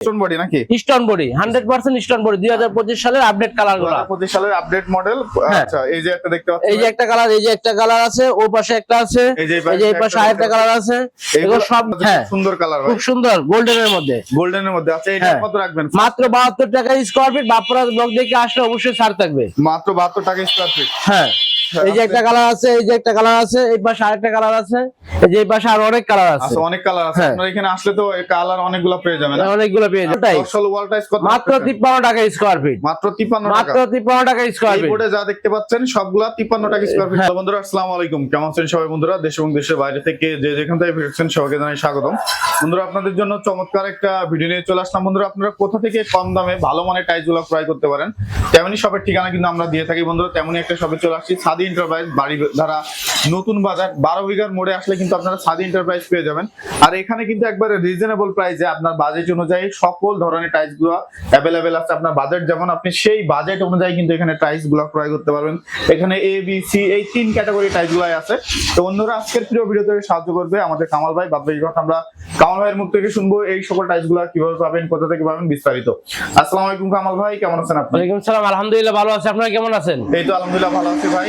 Stone body নাকি? Stone body hundred percent stone body দুই হাজার পঁচিশ সালের আপডেট কালারগুলো। পঁচিশ সালের আপডেট মডেল। আচ্ছা এই যে একটা দেখতে পাচ্ছি এই যে একটা কালার এই যে একটা কালার আছে ও পাশে একটা আছে এই যে এই পাশে আরেকটা কালার আছে। এগুলো সব হ্যাঁ সুন্দর কালার খুব সুন্দর গোল্ডেনের মধ্যে। গোল্ডেনের মধ্যে। আচ্ছা এটা হ্যাঁ। কত রাখবেন? মাত্র বাহাত্তর টাকা স্কোয়ার ফিট বাপুরা ব্লক দেখে আসলে অবশ্যই ছাড় থাকবে। মাত্র বাহাত্তর টাকা স্কোয়ার ফিট হ্যাঁ। এই যে একটা কালার আছে এই যে একটা কালার আছে এই পাশে আরেকটা কালার আছে এই যে এই পাশে আরও অনেক কালার আছে। আচ্ছা অনেক কালার আছে। হ্যাঁ। আপনার এখানে আসলে তো কালার অনেকগুলো পেয়ে যাবেন। অনেকগুলো পেয়ে যাবে তাই দর্শল ওয়াল টাইস কত মাত্র টাকা স্কোয়ার ফিট মাত্র 53 মাত্র টাকা টাকা স্কোয়ার ফিট বোর্ডে যা দেখতে পাচ্ছেন সবগুলা 53 টাকা স্কয়ার ফিট হ্যাঁ। বন্ধুরা আসসালামু আলাইকুম। কেমন আছেন সবাই বন্ধুরা? দেশ এবং দেশের বাইরে থেকে যে যেখান থেকে ফিরছেন সবাইকে জানাই স্বাগতম। বন্ধুরা আপনাদের জন্য চমৎকার একটা ভিডিও নিয়ে চলে আসলাম। বন্ধুরা আপনারা কোথা থেকে কম দামে ভালো মানের টাইলসগুলো ক্রয় করতে পারেন তেমনি শপের ঠিকানা কিন্তু আমরা দিয়ে থাকি বন্ধুরা তেমনি একটা শপে চলে আসছি। সাদি এন্টারপ্রাইজ বাড়ি ধারা নতুন বাজার বারো বিঘার মোড়ে আসলে কিন্তু আপনারা সাদি এন্টারপ্রাইজ পেয়ে যাবেন। আর এখানে কিন্তু একবারে রিজনেবল প্রাইসে আপনার বাজেট অনুযায়ী সকল ধরনের টাইলসগুলো অ্যাভেলেবেল আছে। আপনার বাজেট যেমন আপনি সেই বাজেট অনুযায়ী কিন্তু এখানে টাইলসগুলো ক্রয় করতে পারবেন। এখানে এ বি সি এই তিন ক্যাটাগরি টাইলস গুলাই আছে। তো বন্ধুরা আজকের প্রিয় ভিডিও থেকে সাহায্য করবে আমাদের কামাল ভাই। বাদ কথা আমরা কামাল ভাইয়ের মুখ থেকে শুনব এই সকল টাইলসগুলো কীভাবে পাবেন কোথা থেকে পাবেন বিস্তারিত। আসসালামু আলাইকুম কামাল ভাই কেমন আছেন আপনি? ওয়ালাইকুম সালাম আলহামদুলিল্লাহ ভালো আছে। আপনারা কেমন আছেন? এই তো আলহামদুলিল্লাহ ভালো আছি ভাই।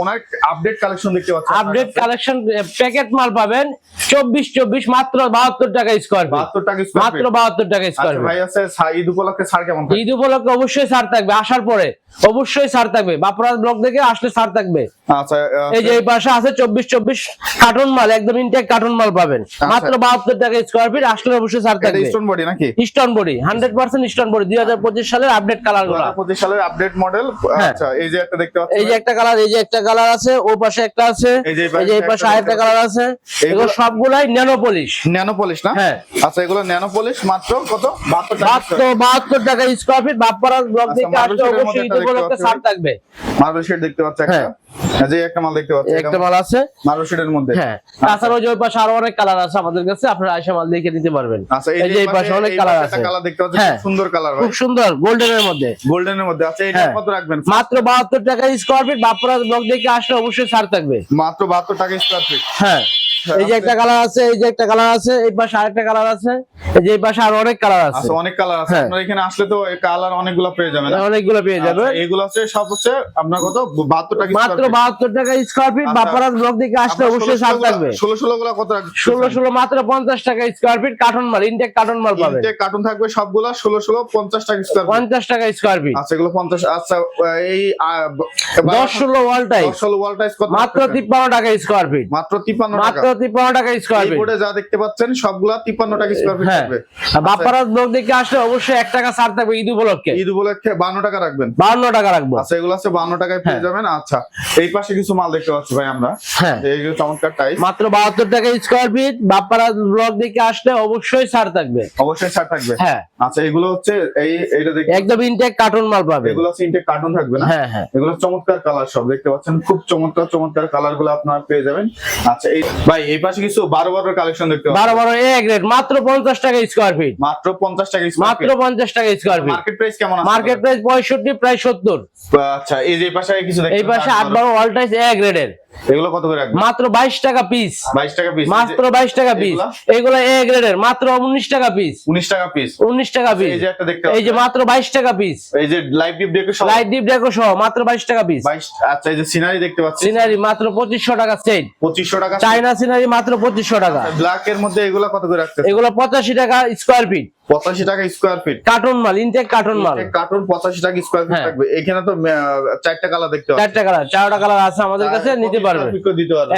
ওনার আপডেট কালেকশন দেখতে পাচ্ছি আপডেট কালেকশন প্যাকেট মাল পাবেন চব্বিশ চব্বিশ মাত্র বাহাত্তর টাকা স্কোয়ার ফিট বাহাত্তর টাকা স্কোয়ার মাত্র বাহাত্তর টাকা স্কোয়ার আচ্ছা ভাই আছে ঈদ উপলক্ষে ছাড় কেমন? ঈদ উপলক্ষে অবশ্যই ছাড় থাকবে আসার পরে অবশ্যই ছাড় থাকবে। বাপুরাজ ব্লক থেকে আসলে ছাড় থাকবে। আচ্ছা এই যে এই পাশে আছে চব্বিশ চব্বিশ কার্টুন মাল একদম ইনটেক কার্টুন মাল পাবেন। মাত্র বাহাত্তর টাকা স্কোয়ার ফিট আসলে অবশ্যই ছাড় থাকবে। স্টোন বডি নাকি? Stone body hundred percent stone body দুই হাজার পঁচিশ সালের আপডেট কালারগুলো। পঁচিশ সালের আপডেট মডেল হ্যাঁ। আচ্ছা এই যে একটা দেখতে পাচ্ছি এই যে একটা কালার এই যে একটা কালার আছে ও পাশে একটা আছে এই যে এই পাশে আরেকটা কালার আছে এগুলো সবগুলাই ন্যানো পলিশ ন্যানো পলিশ না? হ্যাঁ। আচ্ছা এগুলো ন্যানো পলিশ মাত্র কত? বাহাত্তর টাকা মাত্র বাহাত্তর টাকা স্কয়ার ফিট বাপ্পারাজ ব্লক থেকে আসছে আসলে অবশ্যই থাকবে। মার্বেল শেড দেখতে পাচ্ছি একটা। হ্যাঁ। এই যে একটা মাল দেখতে পাচ্ছি একটা মাল আছে। মার্বেল শেডের মধ্যে। হ্যাঁ তাছাড়া ওই পাশে আরও অনেক কালার আছে আমাদের কাছে আপনারা আয়সা মাল দেখে নিতে পারবেন। আচ্ছা এই যে এই পাশে অনেক কালার আছে। কালার দেখতে পাচ্ছি হ্যাঁ। খুব সুন্দর কালার খুব সুন্দর গোল্ডেনের মধ্যে। গোল্ডেনের মধ্যে। আচ্ছা এটা হ্যাঁ। কত রাখবেন? মাত্র বাহাত্তর টাকা স্কোয়ার ফিট বাপ্পারাজ ব্লক দেখে আসলে অবশ্যই ছাড় থাকবে। মাত্র বাহাত্তর টাকা স্কোয়ার ফিট হ্যাঁ এই যে একটা কালার আছে এই যে একটা কালার আছে এই পাশে আরেকটা কালার আছে। যে পাশে আরও অনেক কালার আছে। আচ্ছা অনেক কালার আছে। হ্যাঁ। আপনার এখানে আসলে তো কালার অনেকগুলো পেয়ে যাবেন। অনেকগুলো পেয়ে আচ্ছা, এগুলো আছে সব হচ্ছে আপনার কত? বাহাত্তর টাকা মাত্র বাহাত্তর টাকা স্কোয়ার ফিট আচ্ছা। বাপ্পারাজ ব্লক দিকে আসলে অবশ্যই ছাড় থাকবে। ষোলো ষোলো গুলা কত রাখবেন ষোলো ষোলো মাত্র পঞ্চাশ টাকা স্কোয়ার ফিট কার্টন মাল ইনটেক কার্টন মাল পাবেন। কার্টুন থাকবে সবগুলা ষোলো ষোলো পঞ্চাশ টাকা স্কোয়ার পঞ্চাশ টাকা স্কোয়ার ফিট আচ্ছা এগুলো পঞ্চাশ আচ্ছা এই দশ ষোলো ওয়াল টাইপ দশ ষোলো ওয়াল টাইস কত মাত্র রাখতেছেন? তিপ্পান্ন টাকা স্কোয়ার ফিট মাত্র তিপ্পান্ন টাকা। মাত্র তিপ্পান্ন টাকা স্কোয়ার এই ফিট বোর্ডে যা দেখতে পাচ্ছেন সবগুলা তিপ্পান্ন টাকা স্কোয়ার ফিট হ্যাঁ। থাকবে বাপ্পারাজ ব্লক দিকে আসলে অবশ্যই এক টাকা ছাড় থাকবে ঈদ উপলক্ষে। ঈদ উপলক্ষে বান্ন টাকা রাখবেন। বাহান্ন টাকা রাখব। আচ্ছা এগুলো আছে বান্ন টাকায় পেয়ে হ্যাঁ। যাবেন। আচ্ছা এই পাশে কিছু মাল দেখতে পাচ্ছি ভাই আমরা। হ্যাঁ। এই চমৎকার টাইস মাত্র বাহাত্তর টাকা স্কোয়ার ফিট বাপ্পারাজ ব্লক দিকে আসলে অবশ্যই ছাড় থাকবে। অবশ্যই ছাড় থাকবে। হ্যাঁ। আচ্ছা এগুলো হচ্ছে এই এইটা দেখতে একদম ইনটেক কার্টুন মাল পাবে এগুলো হচ্ছে ইনটেক কার্টুন থাকবে না? হ্যাঁ হ্যাঁ। এগুলো চমৎকার কালার সব। দেখতে পাচ্ছেন খুব চমৎকার চমৎকার কালারগুলো আপনারা পেয়ে যাবেন। আচ্ছা এই ভাই এই পাশে কিছু বারো বারো কালেকশন দেখতে বারো বারো এক রেট। মাত্র পঞ্চাশ টাকা স্কোয়ার ফিট মাত্র পঞ্চাশ টাকা মাত্র পঞ্চাশ টাকা স্কোয়ার ফিট মার্কেট প্রাইস কেমন মার্কেট প্রাইস পঁয়ষট্টি প্রায় সত্তর। আচ্ছা এই যে পাশে কিছু এই পাশে আট বারো অল টাইস এক রেটের। এগুলো কত করে রাখবেন? মাত্র বাইশ টাকা পিস বাইশ টাকা পিস মাত্র বাইশ টাকা পিস এগুলা? এ গ্রেডের মাত্র উনিশ টাকা পিস উনিশ টাকা পিস উনিশ টাকা পিস এই যে একটা দেখতে এই যে মাত্র বাইশ টাকা পিস এই যে লাইভ ডিপ দেখে সব লাইট ডিপ ডেকো সহ মাত্র বাইশ টাকা পিস বাইশ আচ্ছা এই যে সিনারি দেখতে পাচ্ছি। সিনারি মাত্র পঁচিশশো টাকা সেট পঁচিশশো টাকা চাইনা সিনারি মাত্র পঁচিশশো টাকা। ব্ল্যাক এর মধ্যে এগুলো কত করে রাখতে এগুলো পঁচাশি টাকা স্কোয়ার ফিট পঁচাশি টাকা স্কোয়ার ফিট কার্টুন মাল ইনটেক কার্টুন মাল। কার্টুন পঁচাশি টাকা স্কোয়ার ফিট হ্যাঁ। থাকবে। এখানে তো চারটা কালার দেখতে চারটা কালার চারটা কালার আছে আমাদের কাছে নিতে পারবেন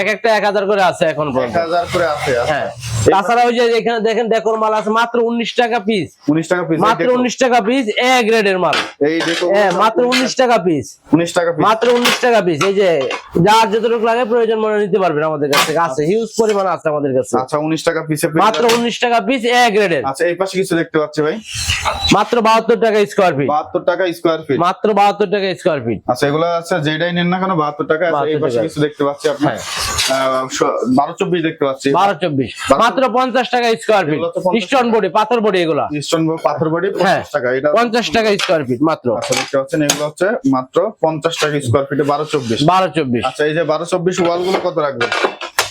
এক একটা এক হাজার করে আছে এখন এক পর্যন্ত। হাজার করে আছে। হ্যাঁ। তাছাড়া ওই যে এখানে দেখেন ডেকোর মাল আছে মাত্র উনিশ টাকা পিস উনিশ টাকা পিস মাত্র উনিশ টাকা পিস এ গ্রেডের মাল। এই দেখো হ্যাঁ মাত্র উনিশ টাকা পিস উনিশ টাকা পিস মাত্র উনিশ টাকা পিস এই যে যার যতটুকু লাগে প্রয়োজন মনে নিতে পারবেন আমাদের কাছ আছে হিউজ পরিমাণ আছে আমাদের কাছে। আচ্ছা উনিশ টাকা পিসে মাত্র উনিশ টাকা পিস এ গ্রেডের আচ্ছা এই পাশে কিছু দেখতে পাচ্ছি ভাই। মাত্র বাহাত্তর টাকা স্কোয়ার ফিট বাহাত্তর টাকা স্কোয়ার ফিট মাত্র বাহাত্তর টাকা স্কোয়ার ফিট আচ্ছা এগুলো আছে যেটাই নেন না কেন বাহাত্তর টাকা আছে। এই পাশে কিছু দেখতে পাচ্ছি আপনার। হ্যাঁ। বারো চব্বিশ দেখতে পাচ্ছি। বারো চব্বিশ। মাত্র পঞ্চাশ টাকা স্কোয়ার ফিট এগুলো তো 50 স্টোন বডি পাথর বডি এগুলা। ইস্টন পাথর বডি হ্যাঁ। পঞ্চাশ টাকা। এটা পঞ্চাশ টাকা স্কোয়ার ফিট মাত্র। আচ্ছা দেখতে পাচ্ছেন এগুলো হচ্ছে মাত্র পঞ্চাশ টাকা স্কোয়ার ফিটে বারো চব্বিশ। বারো চব্বিশ। আচ্ছা এই যে বারো চব্বিশ ওয়ালগুলো কত রাখবেন?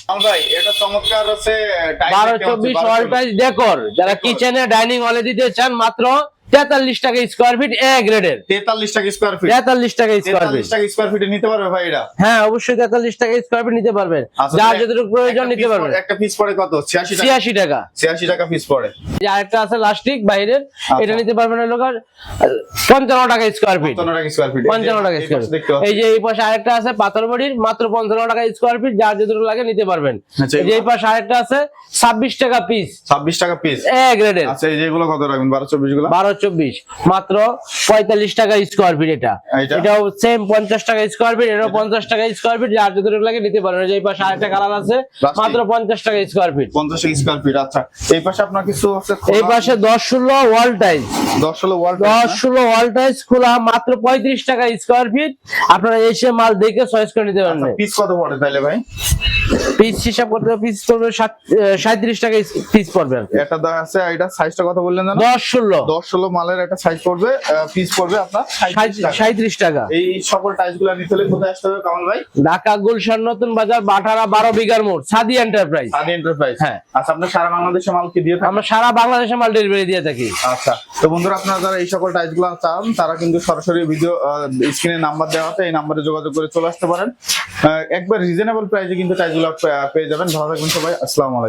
ভাই এটা চমৎকার হচ্ছে টাইল বারো দেখতে পাচ্ছি, চব্বিশ। 12 ডেকর যারা কিচেন কিচেনে ডাইনিং হলে দিতে চান মাত্র তেতাল্লিশ টাকা স্কোয়ার ফিট এ গ্রেডের তেতাল্লিশ টাকা স্কোয়ার ফিট তেতাল্লিশ টাকা স্কোয়ার ফিট টাকা স্কোয়ার ফিটে নিতে পারবে ভাই এটা? হ্যাঁ অবশ্যই তেতাল্লিশ টাকা স্কোয়ার ফিট নিতে পারবেন। আচ্ছা, যার যতটুকু প্রয়োজন নিতে পারবেন। একটা পিস পড়ে কত? ছিয়াশি টাকা। ছিয়াশি টাকা। পিস পড়ে। যে আরেকটা আছে লাস্টিক বাইরের আচ্ছা। এটা নিতে পারবেন পঞ্চান্ন টাকা স্কোয়ার ফিট পঞ্চান্ন টাকা স্কোয়ার ফিট এই যে এই পাশে আরেকটা আছে পাথর বাড়ির মাত্র পঞ্চান্ন টাকা স্কোয়ার ফিট যার যতটুকু লাগে নিতে পারবেন। আচ্ছা, এই যে এই পাশে আরেকটা আছে ছাব্বিশ টাকা পিস ছাব্বিশ টাকা পিস এ গ্রেডের আচ্ছা এই যেগুলো কত রাখবেন? বারো চব্বিশগুলো বারো চব্বিশ। মাত্র পঁয়তাল্লিশ টাকা স্কোয়ার ফিট এটা। এটাও সেম পঞ্চাশ টাকা স্কোয়ার ফিট এটাও পঞ্চাশ টাকা স্কোয়ার ফিট যার যতটুকু লাগে নিতে পারবেন এই পাশে আরেকটা কালার আছে মাত্র পঞ্চাশ টাকা স্কোয়ার ফিট পঞ্চাশ স্কোয়ার ফিট আচ্ছা। এই পাশে আপনার কিছু আছে এই পাশে দশ ষোলো ওয়াল টাইল দশ ষোলো দশ ষোলো ওয়াল টাইলস খোলা মাত্র পঁয়ত্রিশ টাকা স্কোয়ার ফিট আপনারা এসে মাল দেখে চয়েস করে নিতে পারবেন। পিস কত পড়ে তাহলে ভাই? পিস হিসাব করতে পিস পড়বে সাঁত্রিশ টাকা পিস পড়বে এটা দেওয়া আছে এটা সাইজটা কত বললেন জানো দশ ষোলো। দশ ষোলো মালের একটা সাইজ পড়বে পিস পড়বে আপনার 37 টাকা। সাঁত্রিশ টাকা। এই সকল টাইলসগুলো নিতে হলে কোথায় আসতে হবে কামাল ভাই? ঢাকা গুলশান নতুন বাজার বাটারা বারো বিঘার মোড় সাদি এন্টারপ্রাইজ আদি এন্টারপ্রাইজ হ্যাঁ। আচ্ছা আপনার সারা বাংলাদেশে মাল কি দিয়ে আমরা সারা বাংলাদেশে মাল ডেলিভারি দিয়ে থাকি। আচ্ছা। তো বন্ধুরা, আপনারা যারা এই সকল টাইলসগুলো চান, তারা কিন্তু সরাসরি ভিডিও স্ক্রিনে নাম্বার দেওয়া আছে, এই নাম্বারে যোগাযোগ করে চলে আসতে পারেন। একবার রিজনেবল প্রাইসে কিন্তু টাইলসগুলো পেয়ে যাবেন। ভালো থাকবেন সবাই, আসসালামু আলাইকুম।